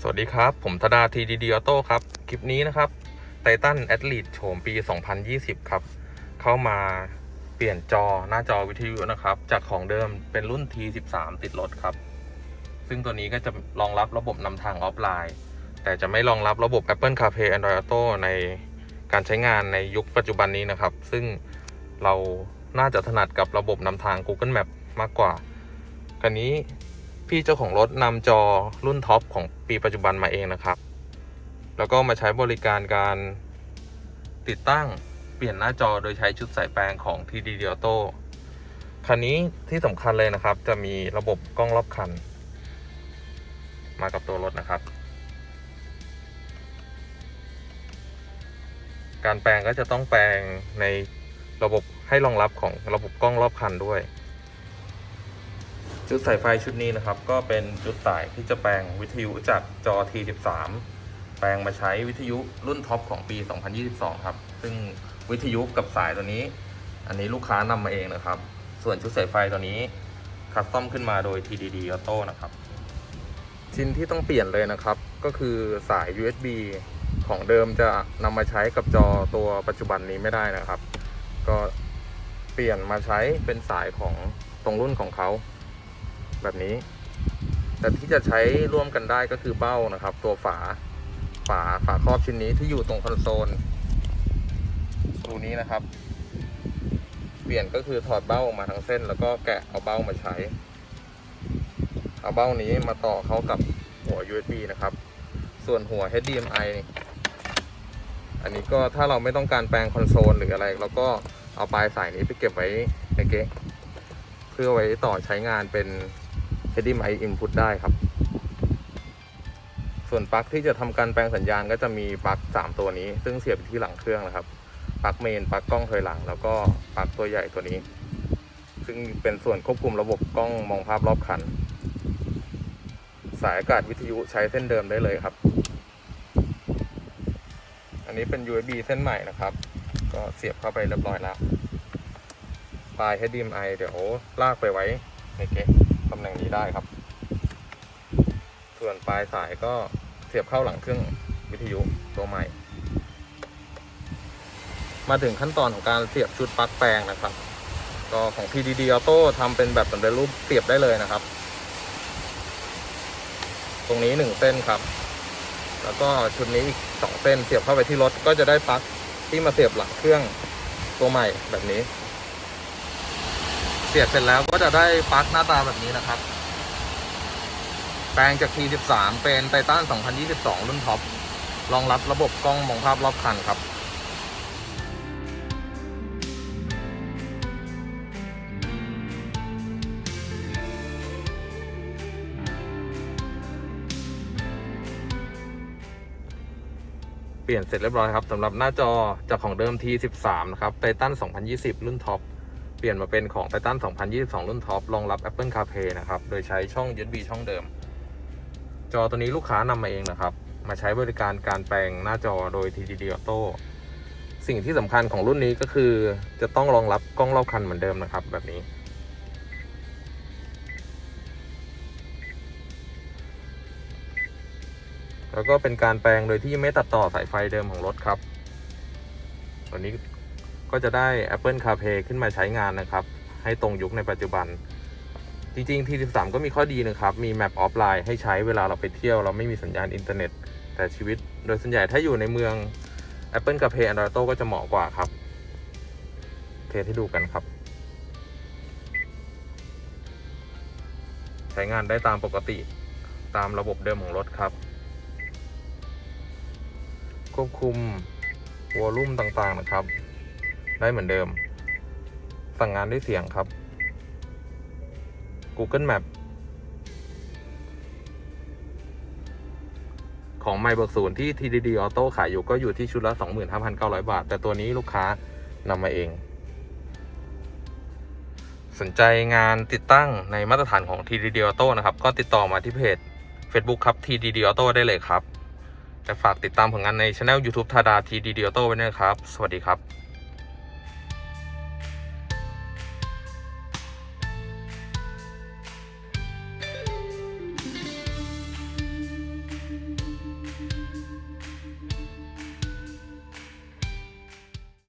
สวัสดีครับ ผมธดาทีดีดีออโต้ครับ คลิปนี้นะครับไททันแอ e ลี e โฉมปี 2020 ครับ เข้ามาเปลี่ยนจอหน้าจอวิทยุนะครับ จากของเดิมเป็นรุ่น T13 ติดรถครับ ซึ่งตัวนี้ก็จะรองรับระบบนำทางออฟไลน์ แต่จะไม่รองรับระบบ Apple CarPlay Android Auto ในการใช้งานในยุคปัจจุบันนี้นะครับ ซึ่งเราน่าจะถนัดกับระบบนำทาง Google Map มากกว่าคันนี้ พี่เจ้าของรถนำจอรุ่นท็อปของปีปัจจุบันมาเองนะครับ แล้วก็มาใช้บริการการติดตั้งเปลี่ยนหน้าจอโดยใช้ชุดสายแปลงของ TD Auto คันนี้ที่สำคัญเลยนะครับ จะมีระบบกล้องรอบคัน มากับตัวรถนะครับ การแปลงก็จะต้องแปลงในระบบให้รองรับของระบบกล้องรอบคันด้วย ชุดสายไฟชุดนี้นะครับ ก็เป็นชุดสายที่จะแปลงวิทยุจากจอ T13 แปลงมาใช้วิทยุรุ่นท็อปของปี 2022 ครับ ซึ่งวิทยุกับสายตัวนี้ อันนี้ลูกค้านำมาเองนะครับ ส่วนชุดสายไฟตัวนี้คัสตอมขึ้นมาโดย TDD Auto นะครับ ชิ้นที่ต้องเปลี่ยนเลยนะครับ ก็คือสาย USB ของเดิมจะนำมาใช้กับจอตัวปัจจุบันนี้ไม่ได้นะครับ ก็เปลี่ยนมาใช้เป็นสายของตรงรุ่นของเขา แบบนี้ แต่ที่จะใช้ร่วมกันได้ก็คือเบ้านะครับ ตัวฝาฝาฝาครอบชิ้นนี้ที่อยู่ตรงคอนโซลรูนี้นะครับ เปลี่ยนก็คือถอดเบ้าออกมาทั้งเส้น แล้วก็แกะเอาเบ้ามาใช้ เอาเบ้านี้มาต่อเข้ากับหัว USB นะครับ ส่วนหัว HDMI อันนี้ก็ถ้าเราไม่ต้องการแปลงคอนโซลหรืออะไรเราก็เอาปลายสายนี้ไปเก็บไว้ในเก๊ะเพื่อไว้ต่อใช้งานเป็น HDMI input ได้ครับ ส่วนปลั๊กที่จะทำการแปลงสัญญาณก็จะมีปลั๊ก3 ตัวนี้ ซึ่งเสียบที่หลังเครื่องนะครับปลั๊กเมนปลั๊กกล้องถอยหลัง แล้วก็ปลั๊กตัวใหญ่ตัวนี้ ซึ่งเป็นส่วนควบคุมระบบกล้องมองภาพรอบคัน สายอากาศวิทยุใช้เส้นเดิมได้เลยครับ อันนี้เป็น USB เส้นใหม่นะครับ ก็เสียบเข้าไปเรียบร้อยแล้วปลาย HDMI เดี๋ยวลากไปไว้ในเก๊ำแหน่งนี้ได้ครับ ส่วนปลายสายก็เสียบเข้าหลังเครื่องวิทยุตัวใหม่ มาถึงขั้นตอนของการเสียบชุดปลั๊กแปลงนะครับ ก็ของ PDD Auto ทำเป็นแบบสำเร็จรูปเสียบได้เลยนะครับ ตรงนี้หนึ่งเส้นครับ แล้วก็ชุดนี้อีกสองเส้นเสียบเข้าไปที่รถก็จะได้ปลั๊กที่มาเสียบหลังเครื่องตัวใหม่แบบนี้ สียบเสร็จแล้วก็จะได้ปลั๊กหน้าตาแบบนี้นะครับ แปลงจาก T13 เป็นไททัน2022 รุ่นท็อป รองรับระบบกล้องมองภาพรอบคันครับเปลี่ยนเสร็จเรียบร้อยครับสำหรับหน้าจอจากของเดิม T13 นะครับไททัน2020 รุ่นท็อป เปลี่ยนมาเป็นของไททัน2022 รุ่นท็อปรองรับ Apple CarPlay นะครับ โดยใช้ช่อง USB ช่องเดิม จอตัวนี้ลูกค้านำมาเองนะครับ มาใช้บริการการแปลงหน้าจอโดย TDD Auto สิ่งที่สำคัญของรุ่นนี้ก็คือจะต้องรองรับกล้องรอบคันเหมือนเดิมนะครับ แบบนี้ แล้วก็เป็นการแปลงโดยที่ไม่ตัดต่อสายไฟเดิมของรถครับ ตัวนี้ ก็จะได้ Apple CarPlay ขึ้นมาใช้งานนะครับ ให้ตรงยุคในปัจจุบัน จริงๆ T13 ก็มีข้อดีนะครับ มีแมปออฟไลน์ให้ใช้เวลาเราไปเที่ยวเราไม่มีสัญญาณอินเทอร์เน็ต แต่ชีวิตโดยส่วนใหญ่ถ้าอยู่ในเมือง Apple CarPlay Android Auto ก็จะเหมาะกว่าครับ เทสให้ดูกันครับ ใช้งานได้ตามปกติตามระบบเดิมของรถครับ ควบคุมวอลลุ่มต่างๆนะครับ ได้เหมือนเดิม สั่งงานด้วยเสียงครับ Google Map ของ m y เบิกศูนย์ที่ TDD Auto ขายอยู่ก็อยู่ที่ชุดละ 25,900 บาท แต่ตัวนี้ลูกค้านำมาเอง สนใจงานติดตั้งในมาตรฐานของ TDD Auto นะครับ ก็ติดต่อมาที่เพจ Facebook ครับ TDD Auto ได้เลยครับ แต่ฝากติดตามผลงานในช anel YouTube ทาดา TDD Auto ไว้ด้วยครับ สวัสดีครับ